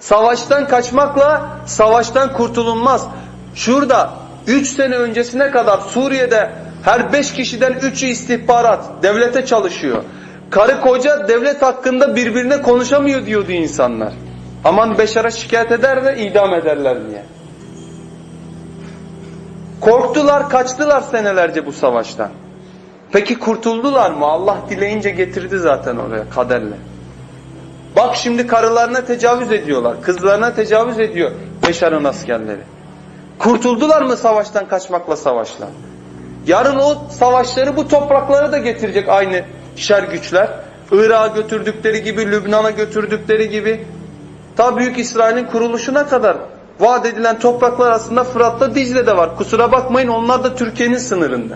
Savaştan kaçmakla savaştan kurtulunmaz. Şurada 3 sene öncesine kadar Suriye'de her 5 kişiden 3'ü istihbarat, devlete çalışıyor. Karı koca devlet hakkında birbirine konuşamıyor diyordu insanlar. Aman Beşar'a şikayet eder de idam ederler diye. Korktular, kaçtılar senelerce bu savaştan. Peki kurtuldular mı? Allah dileyince getirdi zaten oraya kaderle. Bak şimdi karılarına tecavüz ediyorlar. Kızlarına tecavüz ediyor Beşar'ın askerleri. Kurtuldular mı savaştan kaçmakla savaşla? Yarın o savaşları bu topraklara da getirecek aynı şer güçler. Irak'a götürdükleri gibi, Lübnan'a götürdükleri gibi. Ta Büyük İsrail'in kuruluşuna kadar vaat edilen topraklar aslında Fırat'ta Dicle'de var. Kusura bakmayın onlar da Türkiye'nin sınırında.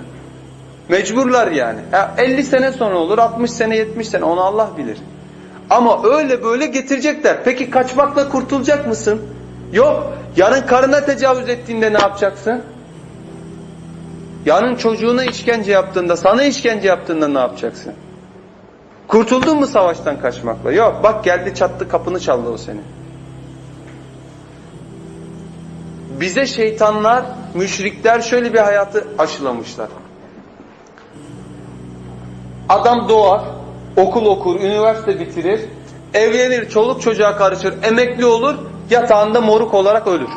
Mecburlar yani. Ya 50 sene sonra olur, 60 sene, 70 sene onu Allah bilir. Ama öyle böyle getirecekler. Peki kaçmakla kurtulacak mısın? Yok. Yarın karına tecavüz ettiğinde ne yapacaksın? Yarın çocuğuna işkence yaptığında, sana işkence yaptığında ne yapacaksın? Kurtuldun mu savaştan kaçmakla? Yok. Bak geldi çattı kapını çaldı o seni. Bize şeytanlar, müşrikler şöyle bir hayatı aşılamışlar. Adam doğar, okul okur, üniversite bitirir, evlenir, çoluk çocuğa karışır, emekli olur, yatağında moruk olarak ölür.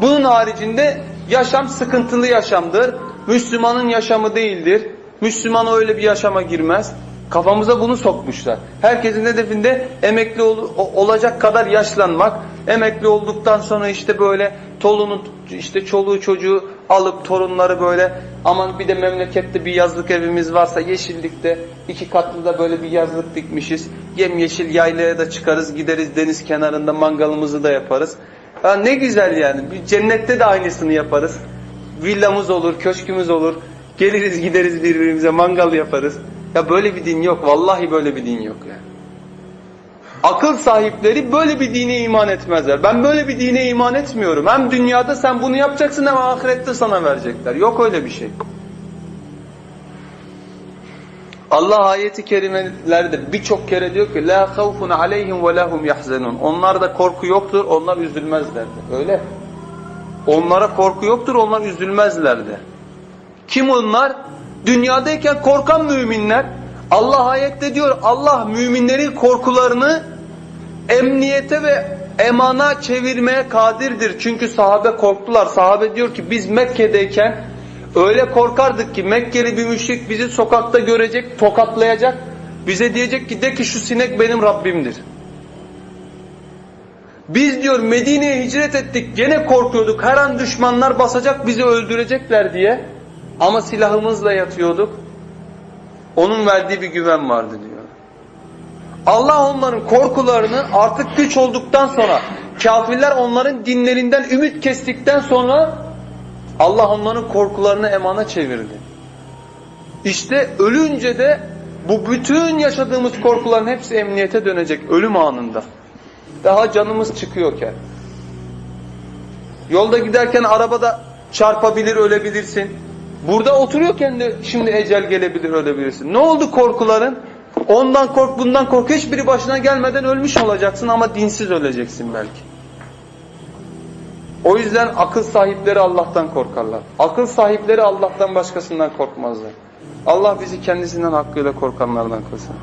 Bunun haricinde yaşam sıkıntılı yaşamdır. Müslümanın yaşamı değildir. Müslüman öyle bir yaşama girmez. Kafamıza bunu sokmuşlar. Herkesin hedefinde emekli ol- olacak kadar yaşlanmak. Emekli olduktan sonra işte böyle tolunun işte çoluğu çocuğu alıp torunları böyle aman bir de memlekette bir yazlık evimiz varsa yeşillikte iki katlı da böyle bir yazlık dikmişiz. Yemyeşil yaylaya da çıkarız gideriz deniz kenarında mangalımızı da yaparız. Ha ne güzel yani. Cennette de aynısını yaparız. Villamız olur, köşkümüz olur. Geliriz gideriz birbirimize mangal yaparız. Ya böyle bir din yok. Vallahi böyle bir din yok yani. Akıl sahipleri böyle bir dine iman etmezler. Ben böyle bir dine iman etmiyorum. Hem dünyada sen bunu yapacaksın hem ahirette sana verecekler. Yok öyle bir şey. Allah ayeti kerimelerde birçok kere diyor ki la havfun aleyhim ve lahum yahzenun. Onlarda korku yoktur, onlar üzülmezler. de. Öyle. Onlara korku yoktur, onlar üzülmezler de. Kim onlar? Dünyadayken korkan müminler. Allah ayette diyor Allah müminlerin korkularını emniyete ve emana çevirmeye kadirdir. Çünkü sahabe korktular. Sahabe diyor ki biz Mekke'deyken öyle korkardık ki Mekkeli bir müşrik bizi sokakta görecek, tokatlayacak. Bize diyecek ki de ki şu sinek benim Rabbimdir. Biz diyor Medine'ye hicret ettik gene korkuyorduk. Her an düşmanlar basacak bizi öldürecekler diye. Ama silahımızla yatıyorduk. Onun verdiği bir güven vardı diyor. Allah onların korkularını artık güç olduktan sonra kafirler onların dinlerinden ümit kestikten sonra Allah onların korkularını emana çevirdi. İşte ölünce de bu bütün yaşadığımız korkuların hepsi emniyete dönecek ölüm anında. Daha canımız çıkıyorken. Yolda giderken arabada çarpabilir ölebilirsin. Burada oturuyorken de şimdi ecel gelebilir ölebilirsin. Ne oldu korkuların? Ondan kork bundan kork hiçbiri başına gelmeden ölmüş olacaksın ama dinsiz öleceksin belki. O yüzden akıl sahipleri Allah'tan korkarlar. Akıl sahipleri Allah'tan başkasından korkmazlar. Allah bizi kendisinden hakkıyla korkanlardan kılsın.